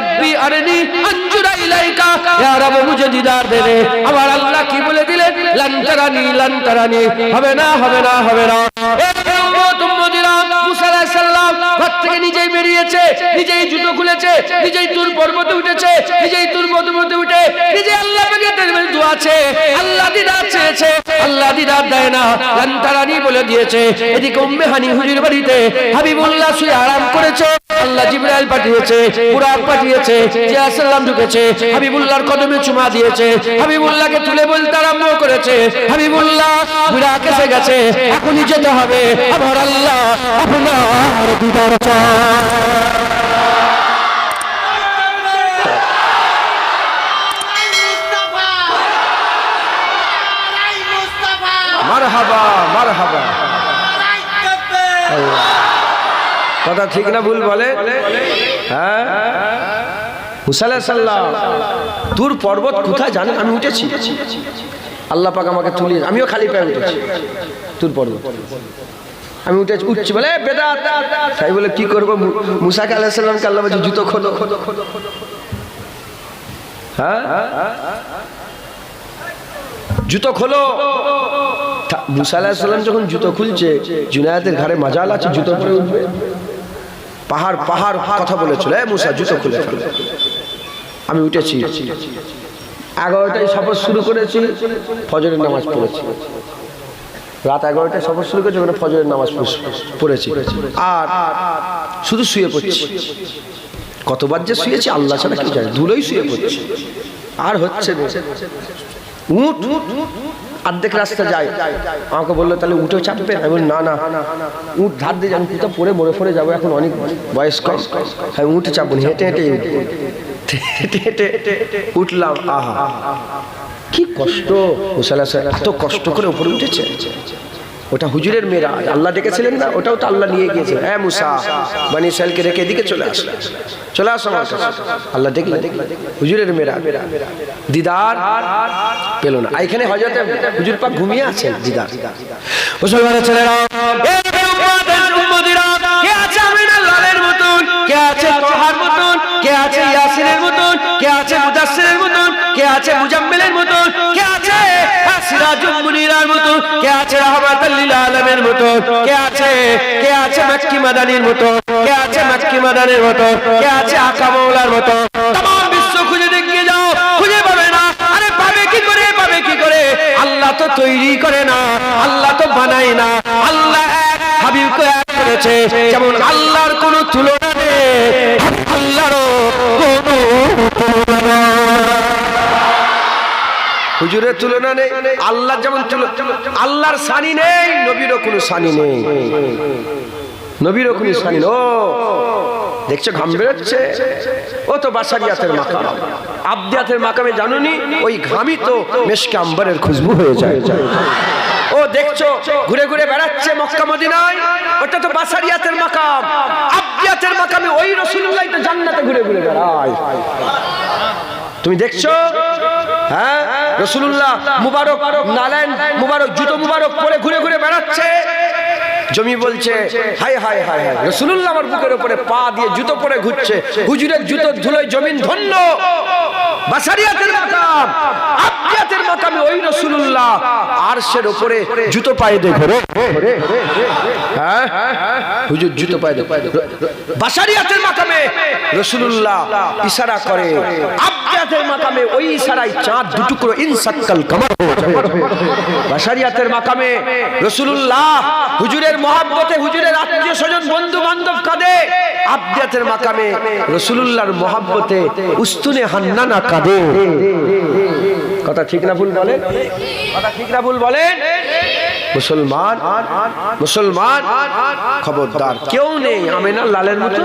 রব্বি আরনি আনজুরা ইলাইকা। ইয়া রব দিদার দে আমার আল্লাহ কি বলে হবে না হবে না ঘর থেকে নিজেই বেরিয়েছে, নিজেই জুতো খুলেছে, নিজেই তুর পর্বতে উঠেছে, নিজেই তুর উঠে নিজে আল্লাহ আছে। আল্লাহ দিদার চেয়েছে, আল্লাহ দিদার দেয় না। লন্তারানি বলে দিয়েছে। এদিকে উম্মে হানি হুজুর বাড়িতে হাবিবুল্লাহ শুয়ে আরাম করেছে। আল্লাহ জিবরাইল পাঠিয়েছে বুরাক পাঠিয়েছে জিয়া সাল্লাম ঢুকেছে, হাবিবুল্লাহর কদমে চুমা দিয়েছে, হাবিবুল্লাহকে তুলে বলতে আরম্ভ করেছে, হাবিবুল্লাহ বুরাক এসে গেছে, এখনই যেতে হবে আমার আল্লাহ আপনার দিদার চায়। কথা ঠিক না ভুল বলে? হ্যাঁ? সাল্লাম দূর পর্বত কোথায় জানেন? আমি উঠেছি। আল্লাহ পাক আমাকে তুলিয়ে আমিও খালি পায়ে উঠেছি। দূর পর্বত। আমি উঠে উঠছি বলে বেদাত! তাই বলে, কি করব? মুসাকে আলাহ সাল্লামকে আল্লাহ বলছে, জুতো খোলো। হ্যাঁ? জুতো খোলো। মুসা আলাহ সাল্লাম যখন জুতো খুলছে জুনায়াতের ঘাড়ে মাজাল আছে জুতো পরে উঠবে। পাহাড় পাহাড় কথা বলেছিল মুসা জুতো খুলে আমি উঠেছি এগারোটায় সফর শুরু করেছি ফজরের নামাজ পড়েছি রাত এগারোটায় সফর শুরু করেছি ওখানে ফজরের নামাজ পড়ে- পড়েছি আর শুধু শুয়ে পড়ছি কতবার যে শুয়েছি আল্লাহ ছাড়া কি জানে ধুলোই শুয়ে পড়ছি আর হচ্ছে। উঠ অর্ধেক রাস্তা যায়। আমাকে বলল তাহলে উঠে চাপবে? আমি বলি, না না। উঠ ধার দিয়ে যাব কোথাও পরে মরে ফরে যাব এখন অনেক বয়স কম আমি উঠে চাপবো হেঁটে হেঁটে হেঁটে হেঁটে উঠলাম আহা। কি কষ্ট। এত কষ্ট করে উপরে উঠেছে। ওটা হুজুরের মেয়েরা, আল্লাহ ডেকেছিলেন না, ওটাও তো আল্লাহ নিয়ে গিয়েছে। হ্যাঁ মুসা, বানি সাহেলকে রেখে এদিকে চলে আস। চলে আসো আমার কাছে। আল্লাহ দেখলে, হুজুরের মেয়েরা, দিদার পেল না। এখানে হজরত হুজুর পাক ঘুমিয়ে আছেন, দিদার। মুসলমানের ছেলেরা কে আছে মুজাম্মিলের মতন? কে আছে সিরাজুল মুনিরার মতন কে আছে রাহমাতাল লিল আলামের মতন কে আছে কে আছে মক্কি মাদানির মতন কে আছে মক্কি মাদানের মতন কে আছে আকা মাওলার মতন तमाम বিশ্ব খুঁজে দেখিয়ে যাও খুঁজে পাবে না আরে পাবে কি করে পাবে কি করে আল্লাহ তো তৈরি করে না আল্লাহ তো বানায় না আল্লাহ এক হাবিবকে এক করেছে যেমন আল্লাহর কোনো তুলনা নেই হুজুরের তুলনা নেই, আল্লাহ যেমন আল্লাহর সানি নেই, নবীরও কোনো সানি নেই। নবীরও কোনো সানি ও, দেখছ, ঘাম বেরোচ্ছে। ও তো বাসারিয়াতের মাকাম। আবদিয়াতের মাকামে জানুনি, ওই ঘামই তো মেশকে আম্বারের খুশবু হয়ে যায়। ও, দেখছ, ঘুরে ঘুরে বেড়াচ্ছে মক্কা মদিনায়, ওটা তো বাসারিয়াতের মাকাম। আবদিয়াতের মাকামে ওই রসুল্লাহ তো জান্নাতে ঘুরে ঘুরে বেড়ায়। তুমি দেখছ? হ্যাঁ? রসুল্লাহ মুবারক নালেন মুবারক, জুতো মুবারক পরে ঘুরে ঘুরে বেড়াচ্ছে। জমি বলছে হাই হাই হাই হাই রসুল্লাহ আমার বুকের উপরে পা দিয়ে জুতো পরে ঘুরছে। হুজুরের জুতো ধুলোয় জমিন ধন্য। বাসারিয়াতের আব্দিয়াতের মাকামে ওই রসুল্লাহ আরশের উপরে জুতো পায়ে দিয়ে ঘোরে। হ্যাঁ? ইশারায় চাঁদ মাকামে হুজুরের মহাব্বতে হুজুরের আত্মীয় স্বজন বন্ধু বান্ধব কাঁদে। আব্দিয়াতের মাকামে রসুল্লাহর মহাব্বতে উস্তুনে হান্নানা কাঁদে। কথা ঠিক না ভুল বলেন? কথা ঠিক না ভুল বলেন? মুসলমান মুসলমান, খবরদার। কেউ নেই আমেনা লালের মতো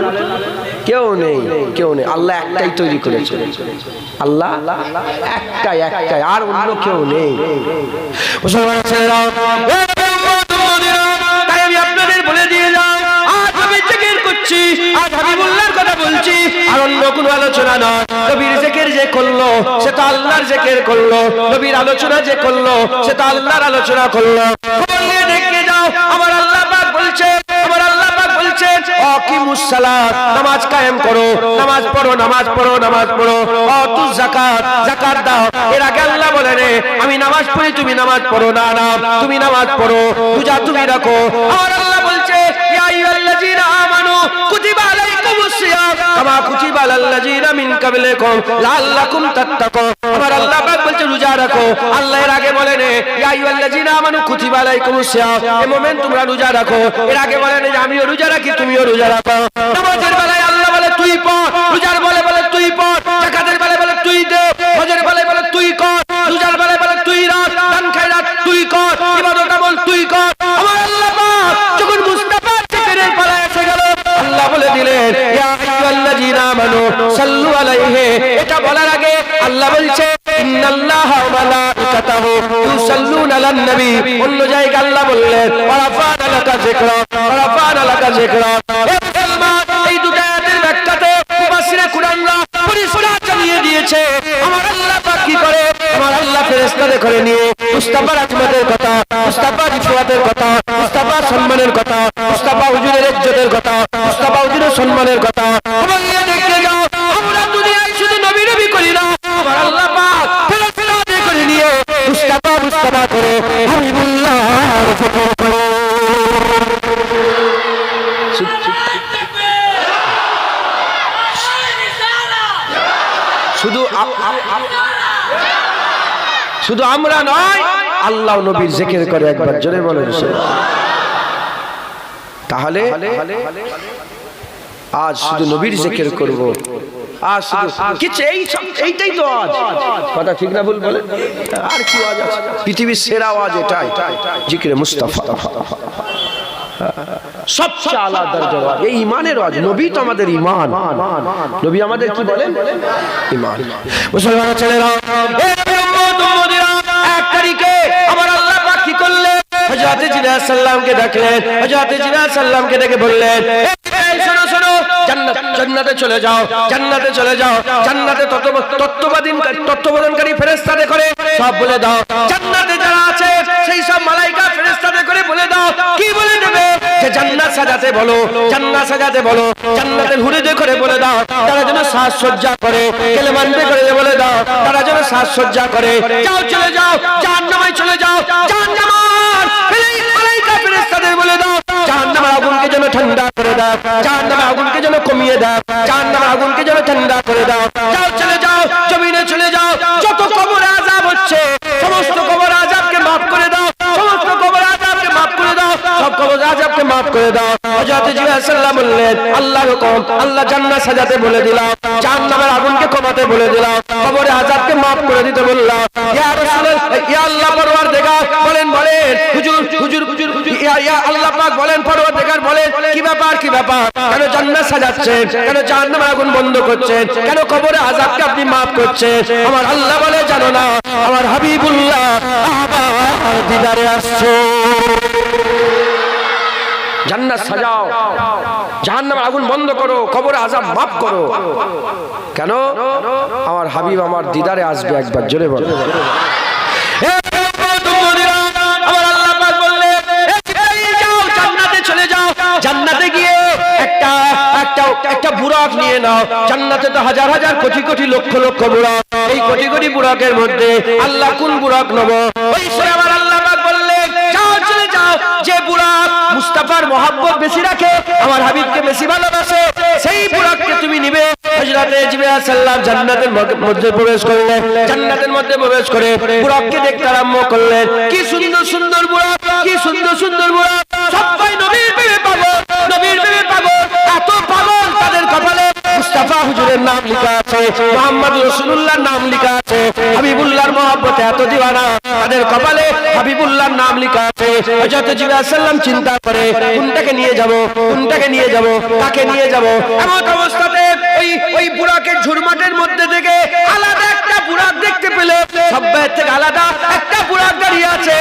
কেউ নেই কেউ নেই। আল্লাহ একটাই তৈরি করেছে আল্লাহ একটাই একটাই। আর অন্য কেউ নেই। মুসলমান আল্লাহর জেকের করল, নবীর আলোচনা যে করল সে তো আল্লাহর আলোচনা করল। নিয়ে দেখে যাও, আমার আল্লাহ পাক বলছে, আমার আল্লাহ পাক বলছেন অকিমুস সালাত, নামাজ কায়েম করো, নামাজ পড়ো নামাজ পড়ো নামাজ পড়ো অতু যাকাত যাকাত দাও। এর আগে আল্লাহ বলেন আমি নামাজ পড়ি, তুমি নামাজ পড়ো, না না, তুমি নামাজ পড়ো পূজা তুমি রাখো। আর আল্লাহ বলছে, ইয়া আইয়ুহাল্লাযীনা কামা কুতিবা আলাল্লাযীনা মিন ক্বাবলিকুম লাআল্লাকুম তাত্তাকুন। আমার আল্লাহ পাক বলছে, রোজা রাখো। আল্লাহ এর আগে বলেন ইয়া আইয়ুহাল্লাযীনা আমানু কুতিবা আলাইকুমুস সিয়াম। এই মোমেন, তোমরা রোজা রাখো। এর আগে বলেন যে, আমিও রোজা রাখি, তুমিও রোজা রাখো। নামাজের নবী, অন্য জায়গায় আল্লাহ বললেন ওয়া রাফা'না লাকা যিকরা ওয়া রাফা'না যিকরা। এই দুটো আয়াতের ব্যাখ্যাতে মুফাসসিরে কুরআনরা পরিষ্কার জানিয়ে দিয়েছে, আমার আল্লাহ পাক কি করে? আমার আল্লাহ ফেরেশতাদের করে নিয়ে আজমতের কথা মুস্তাফার ইফরাতের কথা মুস্তাফার সম্মানের কথা, মুস্তাফা হুজুরের ইজ্জতের কথা, মুস্তাফা হুজুরের সম্মানের কথা শুধু আমরা নয়, আল্লাহ নবীর জিকির করে একবার জোরে বলেন তাহলে আজ শুধু নবীর জিকির করব। আজ কিছু এই এইটাই তো আজ। কথা বলে আর কি আওয়াজ আছে? পৃথিবীর সেরা আওয়াজ এটাই সবচেয়ে আলা দরজার এই ইমানের নবী তো আমাদের ইমান। নবী আমাদের কি বলেন? মুসলমান ছেলেরা তারিখে আমার আল্লাহ কি করলেন? হযরত সাল্লামকে ডাকলেন। হযরত জিনা সাল্লামকে ডেকে বললেন বলে দাও। সেই সব মালাইকা ফেরেশতাদের করে বলে দাও। কি বলে দেবে? যে জান্নাত সাজাতে বলো, জান্নাত সাজাতে বলো, জান্নাতের হুরিদে করে বলে দাও, তারা যেন সাজসজ্জা করে কেলেমানবে করে বলে দাও, তারা যেন সাজসজ্জা করে। যাও, চলে যাও জাহান্নামায় চলে যাও, জাহান্নামার বলে দাও, জাহান্নামের আগুনকে যেন ঠান্ডা করে দাও, জাহান্নামের আগুনকে যেন কমিয়ে দাও, জাহান্নামের আগুনকে যেন ঠান্ডা করে দাও। যাও, চলে যাও জমিনে চলে যাও যত কবর আযাব হচ্ছে সমস্ত কবর আযাবকে maaf করে দাও সমস্ত কবর আযাবকে maaf করে দাও সব কবর আযাবকে maaf করে দাও। হযরত জিয়া বললেন আল্লাহ হুকুম, আল্লাহ জান্নাত সাজাতে বলে দিলাম। জাহান্নামের আগুনকে কমাতে বলে দিলাম। কবরে আযাবকে maaf করে দিতে বললাম। ইয়া রাসূল ইয়া আল্লাহ পরওয়ারদিগার, বলেন বলেন, হুজুর হুজুর হুজুর ইয়া ইয়া আল্লাহ পাক বলেন, পরওয়ারদিগার বলেন, কি ব্যাপার কি ব্যাপার? কেন জান্নাত সাজাচ্ছেন? কেন জাহান্নামের আগুন বন্ধ করছেন? কেন কবরে আযাবকে আপনি maaf করছেন? আমার আল্লাহ বলে জানো না, আমার হাবিবুল্লাহ আবার দিদারে আসছো। জান্নাত সাজাও। জাহান্নামের আগুন বন্ধ করো কবরে আযাব maaf করো। কেন? আমার হাবিব আমার দিদারে আসবে একবার, জোরে বলো। জান্নাতে গিয়ে একটা একটা একটা নিয়ে নাও। তো হাজার হাজার কোটি কোটি লক্ষ লক্ষ এই কোটি মধ্যে আল্লাহ কোন বুরাক নেব? ওই মুস্তাফার মহাব্বত বেশি রাখে, আমার হাবিবকে বেশি ভালোবাসে। সেই বুরাককে তুমি নিবে। জিবরাইল জান্নাতের মধ্যে প্রবেশ করলেন। জান্নাতের মধ্যে প্রবেশ করে দেখতে আরম্ভ করলেন। কি সুন্দর সুন্দর বুরাক কি সুন্দর সুন্দর বুরাক সবাই নবীর প্রেমে পাগল, নবীর প্রেমে পাগল। মুস্তাফা হুজুরের নাম লেখা আছে, মোহাম্মদ রসুল্লাহর নাম লেখা আছে, হাবিবুল্লাহর মহব্বতে এত দিওয়ানা, তাদের কপালে হাবিবুল্লাহর নাম লেখা আছে। হযরত জিবরাইল চিন্তা করে, কোনটাকে নিয়ে যাব, কোনটাকে নিয়ে যাব, কাকে নিয়ে যাব? এমন অবস্থাতে ওই ওই মধ্যে থেকে আলাদা একটা বুড়াক দেখতে থেকে আলাদা একটা বুড়াক দাঁড়িয়ে আছে।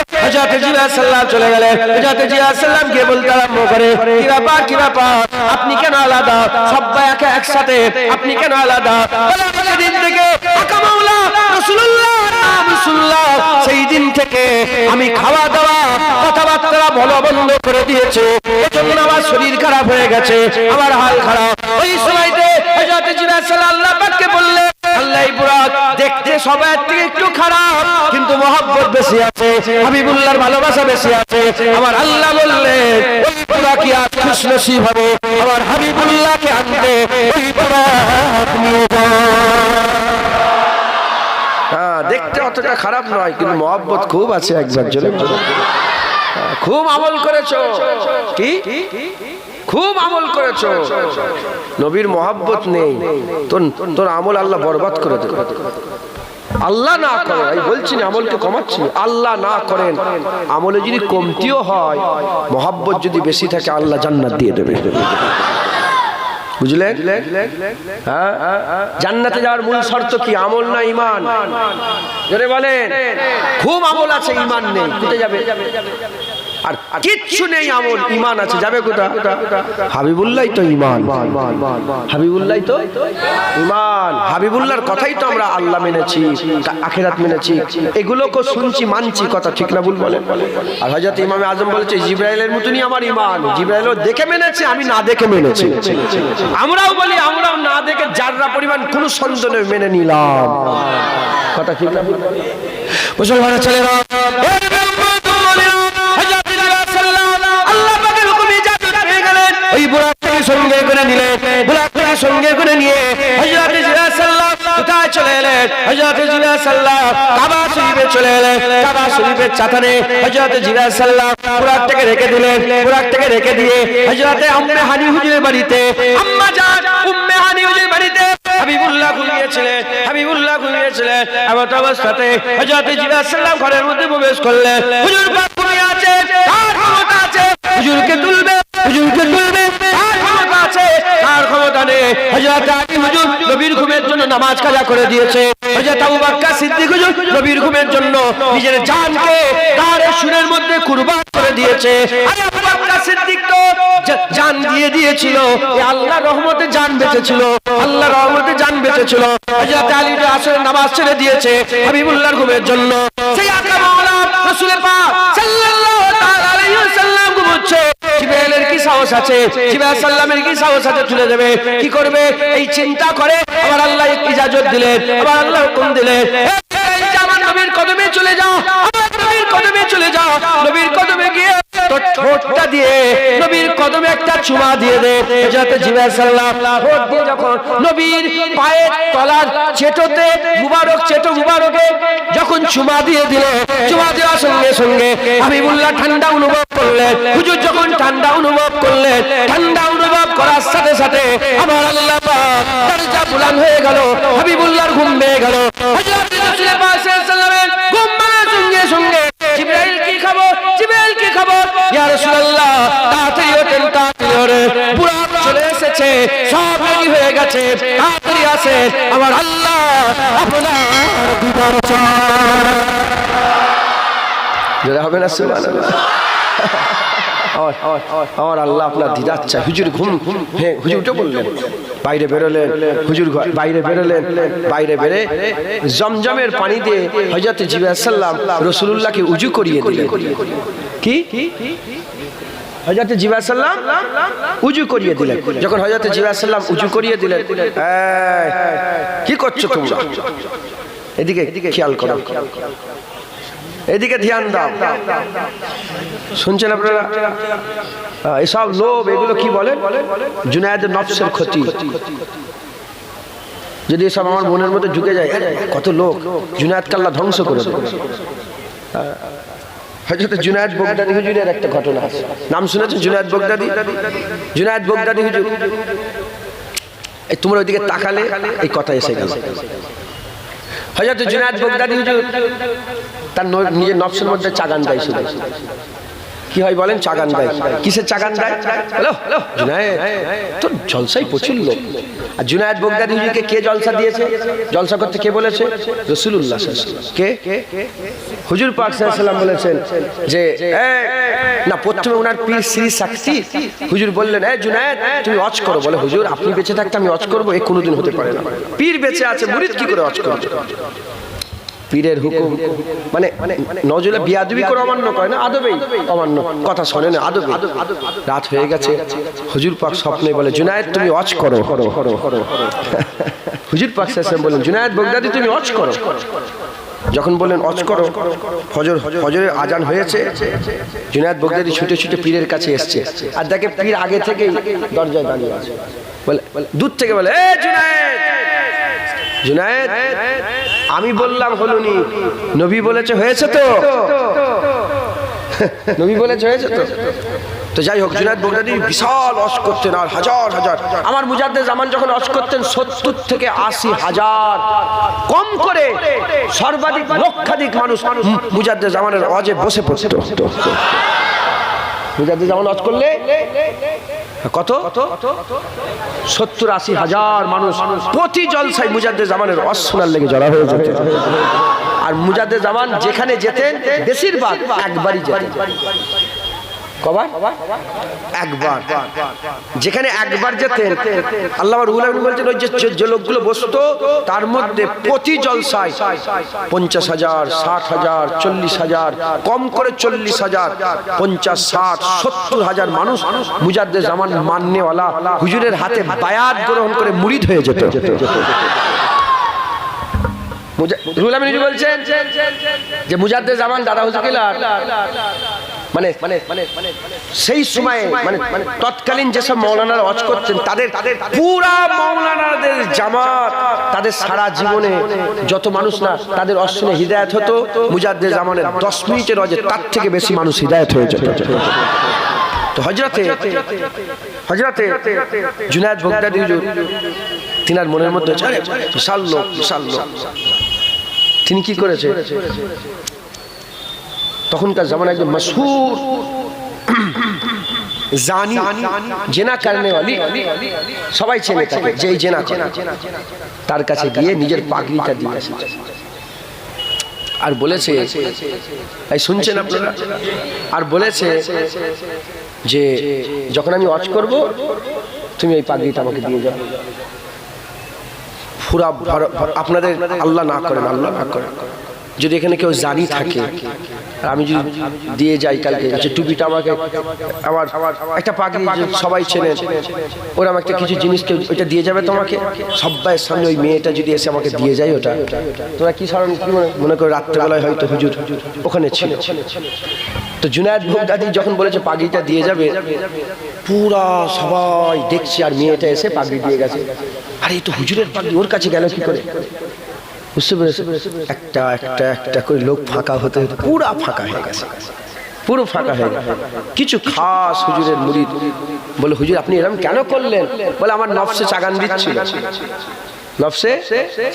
আপনি কেন আলাদা? সবাই একে একসাথে আপনি কেন আলাদা? সেই দিন থেকে আমি খাওয়া দাওয়া কথাবার্তা বলা বন্ধ করে দিয়েছে। এজন্য আমার শরীর খারাপ হয়ে গেছে, আমার হাল খারাপ। ওই সময়তে হযরত আল্লাহ পাককে বললেন আল্লাহ বুরাক দেখতে সবার থেকে একটু খারাপ কিন্তু মহব্বত বেশি আছে হাবিবুল্লাহর ভালোবাসা বেশি আছে। আমার আল্লাহ বললেন ওই বুরাক কি আজ খুশ হবে আমার হাবিবুল্লাহকে আনতে ওই বুরাক নিয়ে যাও। হ্যাঁ দেখতে অতটা খারাপ নয় কিন্তু মহব্বত খুব আছে একবার জন্য খুব আমল করেছ। কি? খুব আমল করেছ। নবীর মহাব্বত নেই। তোর তোর আমল আল্লাহ বরবাদ করে দেবে। আল্লাহ না করেন, আমি বলছি না, আমলকে কমাচ্ছি। আল্লাহ না করেন, আমলে যদি কমতিও হয়, মহাব্বত যদি বেশি থাকে, আল্লাহ জান্নাত দিয়ে দেবে। বুঝলেন? হ্যাঁ? জান্নাতে যাওয়ার মূল শর্ত কি? আমল না ইমান? জোরে বলেন। খুব আমল আছে, ইমান নেই। কোথায় যাবে? আর কিচ্ছু নেই, আমল, ইমান আছে। যাবে কোথা হাবিবুল্লাহ তো ইমান। হাবিবুল্লাহ তো ইমান। হাবিবুল্লাহর কথাই তো আমরা আল্লাহ মেনেছি আখেরাত মেনেছি। এগুলোকে শুনছি, মানছি, কথা ঠিক না ভুল বলে? আর হযরত ইমাম আজম বলেছে, জিব্রাইলের মতনই আমার ইমান। জিব্রাইলও দেখে মেনেছে, আমি না দেখে মেনেছি। আমরাও বলি, আমরাও না দেখে যাররা পরিমাণ কোনো সন্দেহ মেনে নিলাম। কথা ঠিক না? মুসলমানের ছেলেরা সঙ্গে করে নিলেন বুড়াকে সঙ্গে করে নিয়ে হযরত জিয়া সাল্লাল্লাহু কোথায় চলে এলেন? হযরত জিয়া সাল্লাল্লাহু কাবা শরীফে চলে এলেন। কাবা শরীফের চাতানে হযরত জিয়া সাল্লাল্লাহু বুড়াকটাকে রেখে দিলেন। বুড়াকটাকে রেখে দিয়ে হযরত আম্মে হানি হুজুরের বাড়িতে, আম্মা জান উম্মে হানি হুজুরের বাড়িতে হাবিবুল্লাহ ঘুমিয়েছিলেন হাবিবুল্লাহ ঘুমিয়েছিলেন। এমন অবস্থাতে হযরত জিয়া সাল্লাল্লাহু ঘরের মধ্যে প্রবেশ করলেন। হুজুর পাক ঘুমিয়ে আছে তার ক্ষমতা আছে। হুজুরকে তুলবে হুজুরকে তুলবে আছে তার ক্ষমতা নেই। হযরত আলী হুজুর নবীর ঘুমের জন্য নামাজ কাজা করে দিয়েছে। হযরত আবু বকর সিদ্দিক হুজুর নবীর ঘুমের জন্য নিজের জানকে তার সুরের মধ্যে কুরবান করে দিয়েছে। আরে আবু বকর সিদ্দিক তো জান দিয়ে দিয়েছিল। এ আল্লাহ রহমতে জান বেঁচেছিল। আল্লাহ রহমতে জান বেঁচেছিল। হযরত আলী আসলে নামাজ ছেড়ে দিয়েছে হাবিবুল্লাহর ঘুমের জন্য। সেই আকা মাওলা রাসূল পাক সাল্লাল্লাহু তাআলা আলাইহি ওয়াসাল্লাম ঘুমোচ্ছে। জিবরাইলের কি সাহস আছে? জিবরাইল সাল্লামের কি সাহস আছে চলে যাবে কি করবে? এই চিন্তা করে আবার আল্লাহ ইজাজত দিলেন আবার আল্লাহ হুকুম দিলেন আমার নবীর কদমে চলে যাও, আমার নবীর কদমে চলে যাও। নবীর কদমে গিয়ে ঠোঁটটা দিয়ে নবীর কদমে একটা চুমা দিয়ে জিবরাইল সাল্লাম ঠোঁট দিয়ে যখন নবীর পায়ের তলার চেটোতে মুবারক চেটো মুবারকে যখন চুমা দিয়ে দিল, চুমা দেওয়ার সঙ্গে সঙ্গে হাবিবুল্লাহ ঠান্ডা অনুভব করলেন। হুজুর যখন ঠান্ডা অনুভব করলেন, ঠান্ডা অনুভব করার সাথে সাথে আমার আল্লাহ দরজা বুলান হয়ে গেল, হাবিবুল্লাহর ঘুম গেল। হযরত রাসূল সাল্লাল্লাহু আলাইহি সঙ্গে সঙ্গে জিবরাইল কি খবর জিব্রাইল কি খবর ইয়া রাসূলুল্লাহ তাড়াতাড়ি ওঠেন তাড়াতাড়ি ওরে পুরা চলে এসেছে সব রেডি হয়ে গেছে তাড়াতাড়ি আসেন। আমার আল্লাহ আপনার দিদার চায় যেটা হবে না সুবহানাল্লাহ। আমার আল্লাহ আপনার দিদার চাই। হুজুর ঘুম হ্যাঁ হুজুর বললেন, বাইরে বেরোলেন, হুজুর ঘর- বাইরে বেরোলেন, বাইরে বেরে জমজমের পানি দিয়ে হজরত জিবাসাল্লাম রসুল্লাহকে উজু করিয়ে দিলেন। কি? হজরত জিবাসাল্লাম উজু করিয়ে দিলেন। যখন হজরত জিবাসাল্লাম উজু করিয়ে দিলেন কি করছ তোমরা? এদিকে খেয়াল করো। এদিকে ধ্যান দাও। শুনছেন আপনারা? এসব লোভ, এগুলো কি বলে? জুনায়দের নফসের ক্ষতি। যদি এসব আমার মনের মধ্যে ঢুকে যায় কত লোক। জুনায়দ কাল্লা ধ্বংস করে হয়তো জুনায়দ বগদাদি হুজুরের একটা ঘটনা আছে। নাম শুনেছেন? জুনায়দ বগদাদি? জুনায়দ বগদাদি হুজুর। তোমরা ওইদিকে তাকালে এই কথা এসে গেল। হজরত জুনায়দ বগদাদি হুজুর তার নিজের নফসের মধ্যে চাগান দেয় শুধু। কি হয় বলেন? চাগান দেয়। কিসের চাগান দেয়? হ্যালো? জুনায়েদ। তোর জলসাই প্রচুর লোক। আর জুনায়েদ বগদাদি কে জলসা দিয়েছে? জলসা করতে কে বলেছে? রসুল্লাহ কে? হুজুর পাক সাল্লাম বলেছেন যে না, প্রথমে ওনার পীর শ্রী সাক্ষী। হুজুর বললেন, এ, জুনায়েদ, তুমি অচ করো। বলে, হুজুর, আপনি বেঁচে থাকতে আমি অচ করব, এ কোনোদিন হতে পারে না। পীর বেঁচে আছে, মুরিদ কি করে অচ করবে? পীরের হুকুম মানে নজরে বিয়াদবি করে অমান্য করে না? আদবেই। অমান্য। কথা শোনে না আদবে রাত হয়ে গেছে, হুজুর পাক স্বপ্নে বলে, জুনায়েদ, তুমি অচ করো। হুজুর পাক শেষে বলেন জুনায়েদ বগদাদি, তুমি অচ করো। যখন বলেন অচ করো। ফজর, ফজরের আজান হয়েছে, জুনায়দ বগদাদি ছুটে ছুটে পীরের কাছে এসছে। আর দেখে পীর আগে থেকেই দরজায় দাঁড়িয়ে আছে। বলে, দূর থেকে বলে জুনায়েদ! জুনায়েদ! আমি বললাম হলুনি নবী বলেছে, হয়েছে তো? নবী বলেছে, হয়েছে তো? তো যাই হোক, জুনায়দ বগদাদি বিশাল অস করতেন আর হাজার হাজার। আমার মুজাদ্দে জামান যখন অস করতেন, সত্তর থেকে আশি হাজার। কম করে সর্বাধিক লক্ষাধিক মানুষ মুজাদ্দে জামানের অজে বসে পড়তো। মুজাদ্দে জামান হজ করলে, কত? সত্তর আশি হাজার মানুষ প্রতি জলসায় মুজাদ্দে জামানের অসনার লেগে জড়া হয়ে যেত। আর মুজাদ্দে জামান যেখানে যেতেন, বেশিরভাগ একবারই যেতেন। কবার? একবার। যেখানে একবার যেতেন আল্লাহ রুহুল বলছেন যে লোকগুলো বসতো, তার মধ্যে প্রতি জলসায় পঞ্চাশ হাজার, ষাট হাজার, চল্লিশ হাজার, কম করে চল্লিশ হাজার, পঞ্চাশ, ষাট, সত্তর হাজার মানুষ মুজাদ্দে জামান মান্যওয়ালা হুজুরের হাতে বায়াত গ্রহণ করে মুড়িদ হয়ে যেত। রুহুল আমিন বলছেন যে মুজাদ্দে জামান দাদা হুজুর মানে মানে মানে সেই সময়ে মানে মানে তৎকালীন যেসব মৌলানারা অজ করছেন তাদের তাদের পুরা মৌলানাদের জামাত তাদের সারা জীবনে যত মানুষ না তাদের অশ্বিনে হৃদায়ত হতো মুজাদ্দে জামানের দশ মিনিটের অজে তার থেকে বেশি মানুষ হৃদায়ত হয়ে যেত। তো হজরতে হজরতে জুনায়দ বগদাদি তিনার মনের মধ্যে বিশাল লোক বিশাল লোক তিনি কি করেছে? তখনকার জামানা একজন মশহুর জানি জেনা কারণে সবাই চেনে তাকে, যে জেনা তার কাছে গিয়ে নিজের পাগড়িটা দিয়ে এসেছে। আর বলেছে, এই শুনছেন আপনারা? আর বলেছে যে, যখন আমি ওয়াচ করব, তুমি এই পাগড়িটা আমাকে দিয়ে যাও ভর- আপনাদের আল্লাহ না করেন, আল্লাহ না করেন। যদি এখানে কেউ জানি থাকে আমি যদি দিয়ে যাই কালকে, যে টুপিটা আমাকে, আমার একটা পাগড়ি সবাই চেনেন ওরা আমাকে কিছু জিনিস কেউ ওইটা দিয়ে যাবে তোমাকে সবাই সামনে ওই মেয়েটা যদি এসে আমাকে দিয়ে যায় ওটা তোরা কি স্মরণ কি মনে- করো, রাত্রেবেলায় হয়তো হুজুর ওখানে ছিল। তো জুনায়দ ভোগদাদি যখন বলেছে পাগড়িটা দিয়ে যাবে, পুরা সবাই দেখছি আর মেয়েটা এসে পাগড়ি দিয়ে গেছে। আরে তো হুজুরের পাগড়ি ওর কাছে গেল কি করে? বুঝতে পেরেছে একটা একটা একটা করে লোক ফাঁকা হতে পুরা ফাঁকা হয়ে গেছে। পুরো ফাঁকা হয়ে গেছে। কিছু খাস হুজুরের মুরিদ বলে, হুজুর, আপনি এরকম কেন করলেন? বলে, আমার নফসে চাগান দিচ্ছিল। নফসে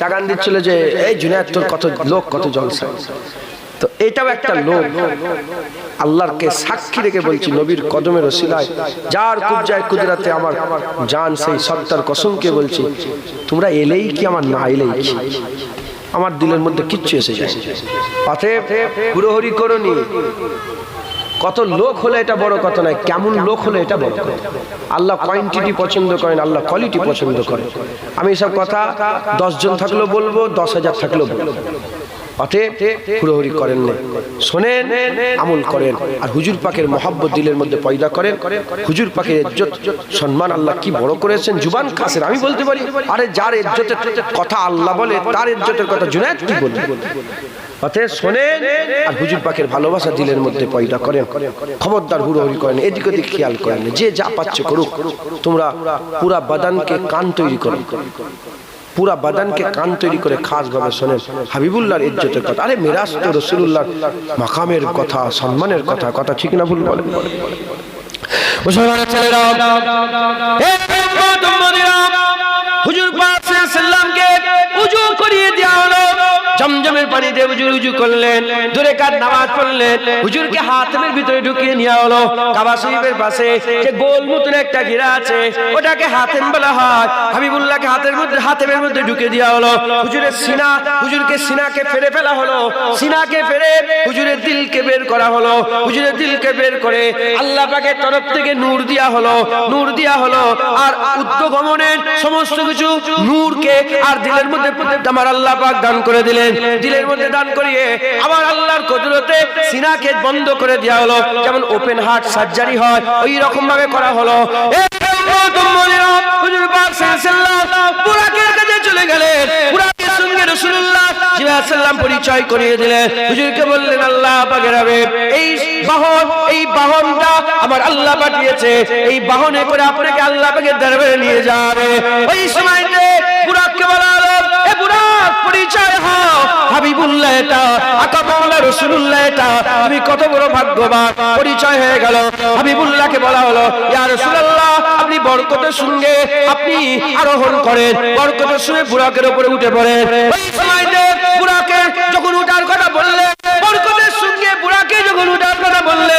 চাগান দিচ্ছিল যে, এই জুনায়দ, তোর কত লোক, কত জলসা। তো এটাও একটা লোক আল্লাহরকে সাক্ষী রেখে বলছি, নবীর কদমের ওসিলায় যার কুবজায় কুদরাতে আমার জান, সেই সত্তার কসমকে বলছি, তোমরা এলেই কি, আমার না এলেই কি? আমার দিলের মধ্যে কিচ্ছু এসে যায়। অতএব কত লোক হলে এটা বড় কথা নয়, কেমন লোক হলে এটা বড় কথা। আল্লাহ কোয়ান্টিটি পছন্দ করেন, আল্লাহ কোয়ালিটি পছন্দ করেন। আমি এসব কথা দশজন থাকলেও বলব, দশ হাজার থাকলেও বলব। অতএব হুড়োহুড়ি করেন না। শোনেন, আমল করেন, আর হুজুর পাকের মহাব্বত দিলের মধ্যে পয়দা করেন। হুজুর পাকের ইজ্জত, সম্মান আল্লাহ কি বড় করেছেন, জুবান খাসের, আমি বলতে পারি, আরে যার ইজ্জতের কথা আল্লাহ বলে, তার ইজ্জতের কথা জুনায়দ কি বলবে? অতএব শোনেন, আর হুজুর পাকের ভালোবাসা দিলের মধ্যে পয়দা করেন। খবরদার হুড়োহুড়ি করেন, এদিক ওদিক খেয়াল করেন যে যা পাচ্ছে করুক, তোমরা পুরা বাদানকে কান তৈরি করো। পুরা বাদানকে কান তৈরি করে খাস ভাবে শোনেন। হাবিবুল্লাহর ইজ্জতের কথা। আরে মিরাজ তো রসুল্লাহর মাকামের কথা সম্মানের কথা কথা ঠিক না ভুল বলে মুসলমানের ছেলেরা হুজুর পাক সাল্লামকে উজু করিয়ে দেওয়া হলো। জমজমের পানিতে হুজুর উজু করলেন। দূরে কার নামাজ পড়লেন? হুজুরকে হাতেমের ভিতরে ঢুকিয়ে নেওয়া হলো কাবা শরীফের পাশে যে গোল মতন একটা ঘেরা আছে, ওটাকে হাতেম বলা হয়। হাবিবুল্লাহকে হাতের মধ্যে, হাতেমের মধ্যে ঢুকে দেওয়া হলো। হুজুরের সিনা, হুজুরকে সিনাকে ফেরে ফেলা হলো। সিনাকে ফেরে হুজুরের দিলকে বের করা হলো। হুজুরের দিলকে বের করে আল্লাহ পাকের তরফ থেকে নূর দিয়া হলো। নূর দিয়া হলো। আর উদ্যোগমনের সমস্ত কিছু নূরকে আর দিলের মধ্যে আমার আল্লাহ পাক দান করে দিলেন। দিল দিলের মধ্যে দান করিয়ে আবার আল্লাহর কদরতে সিনাকে বন্ধ করে দেওয়া হলো। যেমন ওপেন হার্ট সার্জারি হয় ওই রকম ভাবে করা হলো হুজুর পাক চলে গেলেন। পরিচয় করিয়ে দিলেন। হুজুরকে বললেন, আল্লাহ এই বাহন, এই বাহনটা আমার আল্লাহ পাঠিয়েছে। এই বাহনে করে আপনাকে আল্লাহ নিয়ে যাবে। ওই সময়তে বুরাককে বলা পরিচয় হও। হাবিবুল্লাহ এটা আকা মাওলা রাসূলুল্লাহ এটা। তুমি কত বড় ভাগ্যবান, পরিচয় হয়ে গেল। হাবিবুল্লাহকে বলা হলো, ইয়া রাসূলুল্লাহ, আপনি বরকতের সঙ্গে আপনি আরোহণ করেন, বরকতের সঙ্গে বুরাকের উপরে উঠে পড়েন। ওই সময়তে যখন উঠার কথা বললে বরকতের সঙ্গে বুরাকে যখন উঠার কথা বললে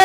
এ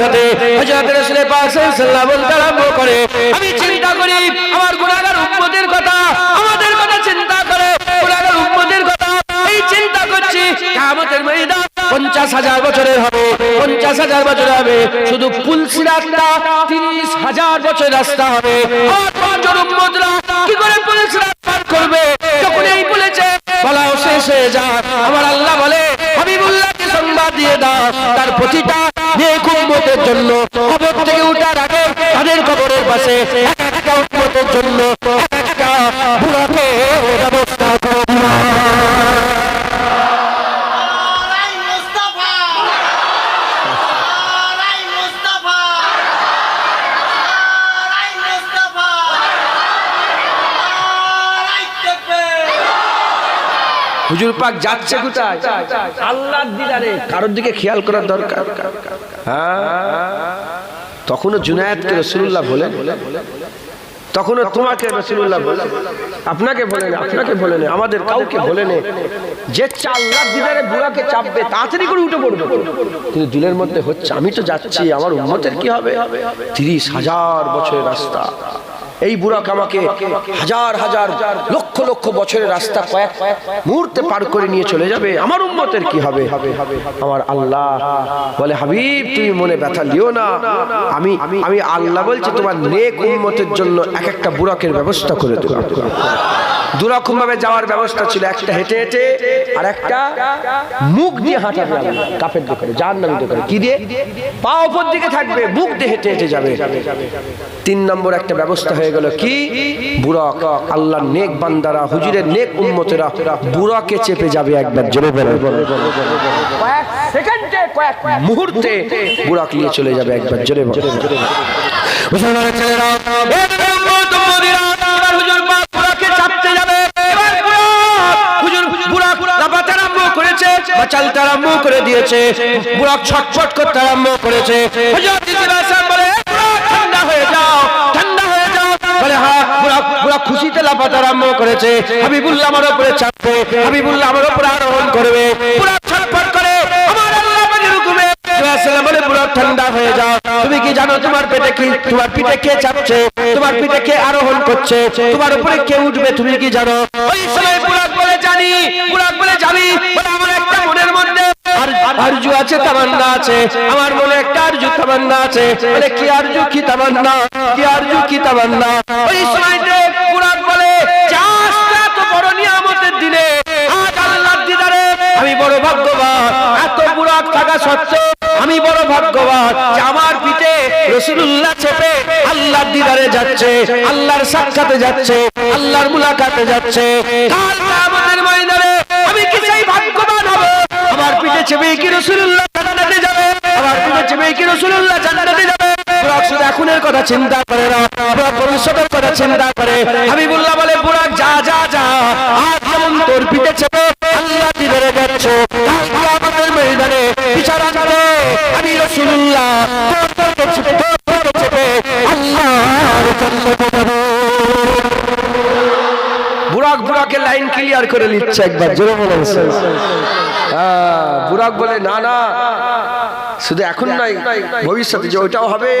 সাথে হযরত রাসূল পাক সাল্লাল্লাহু আরম্ভ করে, আমি চিন্তা করি, আমার গুনাহগার উম্মতের কথা, আমাদের কথা চিন্তা করে, গুনাহগার উম্মতের কথা, এই চিন্তা করছি, কিয়ামতের ময়দান পঞ্চাশ হাজার বছরের হবে, পঞ্চাশ হাজার বছর হবে, শুধু পুলসি রাস্তা তিরিশ হাজার বছর রাস্তা হবে কি করে পুলিশ রাস্তা করবে? যখন এই বলেছে, বলাও শেষ হয়ে যা আমার আল্লাহ বলে, হাবিবুল্লাহকে সংবাদ দিয়ে দাও, তার প্রতিটা নেক উম্মতের জন্য কবর থেকে উঠার আগে তাদের কবরের পাশে জন্য ব্যবস্থা করো হুজুর পাক যাচ্ছে কোথায়? আল্লাহর দিদারে। কারোর দিকে খেয়াল করার দরকার। হ্যাঁ। তখনও জুনায়েদকে রসুল্লাহ বলেন। তখনও তোমাকে রসুল্লাহ বলেন। আপনাকে বলেন আপনাকে বলেন আমাদের কাউকে বলে বলেন যে আল্লাহর দিদারে বুড়াকে চাপবে তাড়াতাড়ি করে উঠে পড়বে। কিন্তু দিলের মধ্যে হচ্ছে আমি তো যাচ্ছি আমার উন্মতের কি হবে? তিরিশ হাজার বছরের রাস্তা। এই বুড়াক আমাকে হাজার হাজার লক্ষ লক্ষ বছরের রাস্তা কয়েক মুহূর্তে পার করে নিয়ে চলে যাবে। আমার উম্মতের কি হবে? আমার আল্লাহ বলে, হাবিব, তুমি মনে ব্যথা লিও না। আমি আমি আল্লাহ বলছি, তোমার নেক উম্মতের জন্য এক একটা বুড়াকের ব্যবস্থা করে দেবো। দুরকম ভাবে যাওয়ার ব্যবস্থা ছিল, একটা হেঁটে হেঁটে আর একটা মুখ দিয়ে হাঁটা কাপের দোকানে যার নামে দোকানে কি দিয়ে? পা ওপর দিকে থাকবে, মুখ দিয়ে হেঁটে হেঁটে যাবে। তিন নম্বর একটা ব্যবস্থা হয়ে গেল কি? বুড়ক আল্লাহ নেক বান্দারা হুজুরের নেক উন্মতেরা বুড়াকে চেপে যাবে একবার জোরে বলে। কয়েক সেকেন্ডে কয়েক মুহূর্তে বুড়াক নিয়ে চলে যাবে একবার জোরে মুসলমানের ছেলেরা উম্মতিরা, করে দিয়েছে। বুড়াক ছটফট করতে আরম্ভ করেছে। বলে খুশিতে লাফাতে আরম্ভ করেছে। হাবিবুল্লাহ আমার উপরে চাপবে হাবিবুল্লাহ আমার উপরে আরোহণ করবে। ছটফট করে আমার আল্লাহ পুরো ঠান্ডা হয়ে যাও। তুমি কি জানো তোমার পেটে কি, তোমার পিঠে কে চাপছে? তোমার পিঠে কে আরোহণ করছে? তোমার উপরে কে উঠবে তুমি কি জানো? ওই সময় বলে জানি বুড়াক বলে জানি আরজু আছে, তামান্না আছে। আমার মনে একটা আরজু তামান্না আছে। বলে, কি আরজু, কি তামান্না? কি আরজু, কি তামান্না? ওই সময়তে বুড়াক বলে, চাষ এত বড় নিয়ামতের দিনে। আজ আল্লাহর দিদারে আমি বড় ভাগ্যবান। এত বুড়াক থাকা সত্ত্বেও আমি বড় ভাগ্যবান আমার পিঠে রসুল্লাহ চেপে আল্লাহর দিদারে যাচ্ছে, আল্লাহর সাক্ষাতে যাচ্ছে, আল্লাহর মুলাকাতে যাচ্ছে। কাল কিয়ামতের ময়দানে আমি কি সেই ভাগ্যবান আমার পিঠে চেপে কি রসুল্লাহ জান্নাতে যাবে? আমার পিঠে চেপে কি রসুল্লাহ জান্নাতে যাবে? এখনের কথা চিন্তা করে না ভবিষ্যতের কথা চিন্তা করে। হাবিবুল্লাহ বলে বুড়াক যা যা যা আজ যেমন তোর পিঠে চেপে আল্লাহ দিদারে যাচ্ছ কিয়ামতের ময়দানে বিচার আনবে আমি রসুল্লাহ লাইন ক্লিয়ার করে নিচ্ছে একবার, জোরে বলেন। বুরাক বলে না না শুধু এখন নাই ভবিষ্যতে যে ওইটাও হবে।